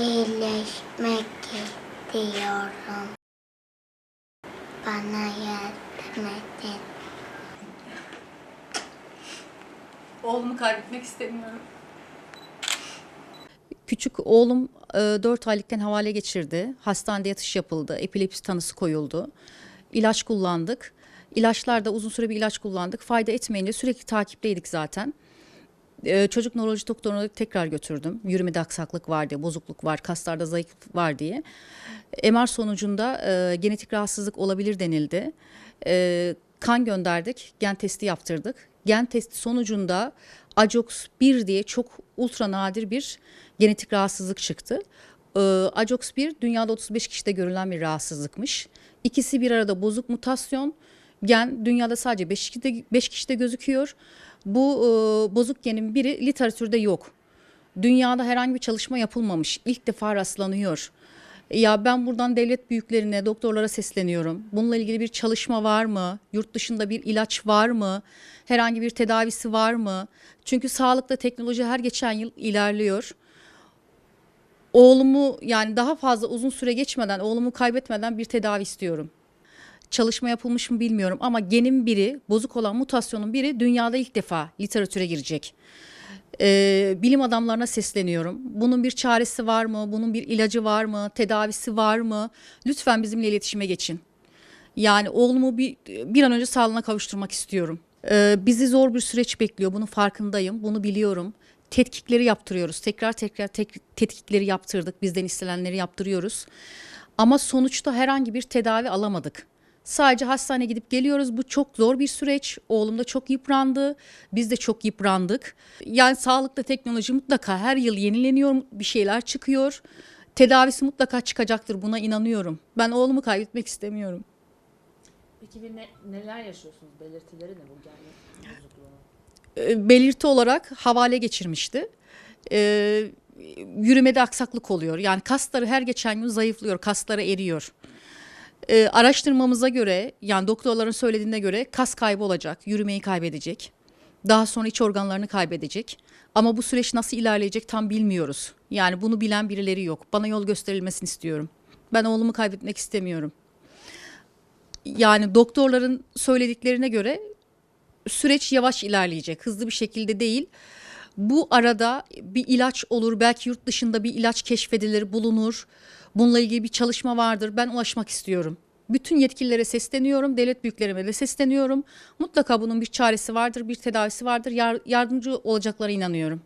iyileşmek istiyorum. Bana yardım edin. Oğlumu kaybetmek istemiyorum. Küçük oğlum 4 aylıkken havale geçirdi. Hastanede yatış yapıldı. Epilepsi tanısı koyuldu. İlaç kullandık. İlaçlarda uzun süre bir ilaç kullandık. Fayda etmeyince sürekli takipteydik zaten. E, Çocuk nöroloji doktoruna tekrar götürdüm. Yürümede aksaklık var diye, bozukluk var, kaslarda zayıf var diye. MR sonucunda e, genetik rahatsızlık olabilir denildi. E, kan gönderdik, gen testi yaptırdık. Gen testi sonucunda AJOX 1 diye çok ultra nadir bir genetik rahatsızlık çıktı. E, AJOX 1 dünyada 35 kişide görülen bir rahatsızlıkmış. İkisi bir arada bozuk mutasyon. Gen dünyada sadece 5 kişide, 5 kişide gözüküyor. Bu e, bozuk genin biri literatürde yok. Dünyada herhangi bir çalışma yapılmamış. İlk defa rastlanıyor. Ya ben buradan devlet büyüklerine, doktorlara sesleniyorum. Bununla ilgili bir çalışma var mı? Yurt dışında bir ilaç var mı? Herhangi bir tedavisi var mı? Çünkü sağlıkta teknoloji her geçen yıl ilerliyor. Oğlumu yani daha fazla uzun süre geçmeden, oğlumu kaybetmeden bir tedavi istiyorum. Çalışma yapılmış mı bilmiyorum ama genin biri, bozuk olan mutasyonun biri dünyada ilk defa literatüre girecek. Ee, bilim adamlarına sesleniyorum. Bunun bir çaresi var mı? Bunun bir ilacı var mı? Tedavisi var mı? Lütfen bizimle iletişime geçin. Yani oğlumu bir, bir an önce sağlığına kavuşturmak istiyorum. Ee, bizi zor bir süreç bekliyor. Bunun farkındayım. Bunu biliyorum. Tetkikleri yaptırıyoruz. Tekrar tekrar tek, tetkikleri yaptırdık. Bizden istenenleri yaptırıyoruz. Ama sonuçta herhangi bir tedavi alamadık. Sadece hastaneye gidip geliyoruz. Bu çok zor bir süreç. Oğlum da çok yıprandı. Biz de çok yıprandık. Yani sağlıkta teknoloji mutlaka her yıl yenileniyor. Bir şeyler çıkıyor. Tedavisi mutlaka çıkacaktır. Buna inanıyorum. Ben oğlumu kaybetmek istemiyorum. Peki bir ne, neler yaşıyorsunuz? Belirtileri ne bu gen bozukluğunun? e, belirti olarak havale geçirmişti. E, yürümede aksaklık oluyor. Yani kasları her geçen gün zayıflıyor, kasları eriyor. E, araştırmamıza göre, yani doktorların söylediğine göre kas kaybı olacak, yürümeyi kaybedecek. Daha sonra iç organlarını kaybedecek. Ama bu süreç nasıl ilerleyecek tam bilmiyoruz. Yani bunu bilen birileri yok. Bana yol gösterilmesini istiyorum. Ben oğlumu kaybetmek istemiyorum. Yani doktorların söylediklerine göre süreç yavaş ilerleyecek. Hızlı bir şekilde değil. Bu arada bir ilaç olur. Belki yurt dışında bir ilaç keşfedilir, bulunur. Bununla ilgili bir çalışma vardır. Ben ulaşmak istiyorum. Bütün yetkililere sesleniyorum, devlet büyüklerime de sesleniyorum. Mutlaka bunun bir çaresi vardır, bir tedavisi vardır. Yar- yardımcı olacaklara inanıyorum.